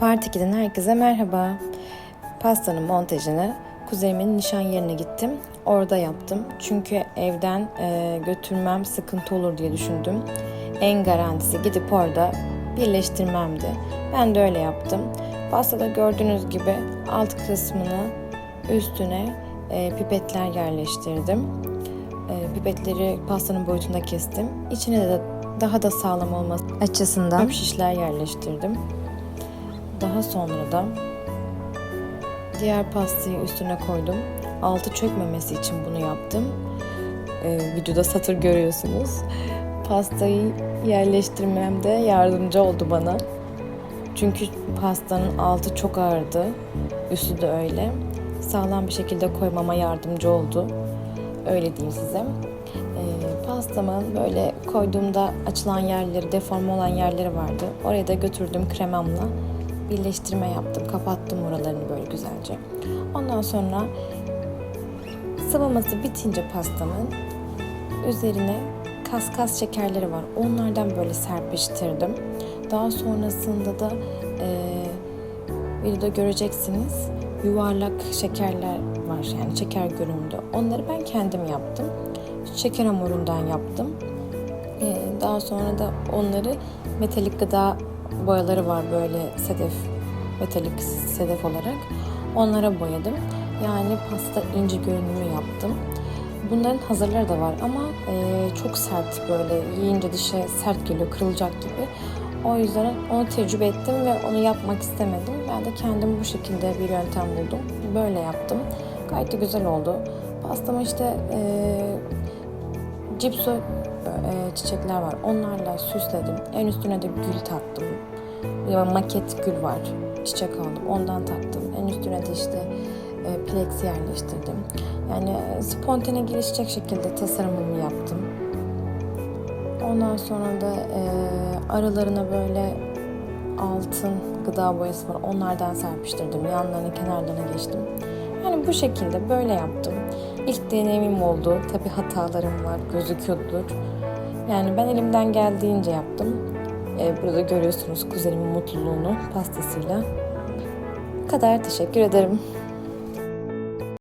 Part 2'den herkese merhaba. Pastanın montajını kuzenimin nişan yerine gittim. Orada yaptım. Çünkü evden e, götürmem sıkıntı olur diye düşündüm. En garantisi gidip orada birleştirmemdi. Ben de öyle yaptım. Pastada gördüğünüz gibi alt kısmını üstüne e, pipetler yerleştirdim. E, pipetleri pastanın boyutunda kestim. İçine de daha da sağlam olması açısından şişler yerleştirdim. Daha sonra da diğer pastayı üstüne koydum. Altı çökmemesi için bunu yaptım. Ee, videoda satır görüyorsunuz. Pastayı yerleştirmemde yardımcı oldu bana. Çünkü pastanın altı çok ağırdı. Üstü de öyle. Sağlam bir şekilde koymama yardımcı oldu. Öyle diyeyim size. Ee, pastamın böyle koyduğumda açılan yerleri, deforme olan yerleri vardı. Oraya da götürdüm kremamla birleştirme yaptım. Kapattım oralarını böyle güzelce. Ondan sonra sıvaması bitince pastamın üzerine kaskas şekerleri var. Onlardan böyle serpiştirdim. Daha sonrasında da e, videoda göreceksiniz yuvarlak şekerler var yani şeker görünümlü. Onları ben kendim yaptım. Şeker hamurundan yaptım. Ee, daha sonra da onları metalik gıda boyaları var böyle sedef, metalik sedef olarak. Onlara boyadım. Yani pasta inci görünümü yaptım. Bunların hazırları da var ama e, çok sert böyle yiyince dişe sert geliyor, kırılacak gibi. O yüzden onu tecrübe ettim ve onu yapmak istemedim. Ben de kendim bu şekilde bir yöntem buldum. Böyle yaptım. Gayet de güzel oldu. Pastama işte e, cipso e, çiçekler var. Onlarla süsledim. En üstüne de gül taktım. Bir maket gül var. Çiçek aldım. Ondan taktım. En üstüne de işte e, plexi yerleştirdim. Yani spontane gelişecek şekilde tasarımımı yaptım. Ondan sonra da e, aralarına böyle altın gıda boyası var. Onlardan serpiştirdim. Yanlarına, kenarlarına geçtim. Yani bu şekilde böyle yaptım. İlk deneyimim oldu. Tabi hatalarım var, gözüküyordur. Yani ben elimden geldiğince yaptım. E, burada görüyorsunuz kuzenimin mutluluğunu pastasıyla. Bu kadar teşekkür ederim.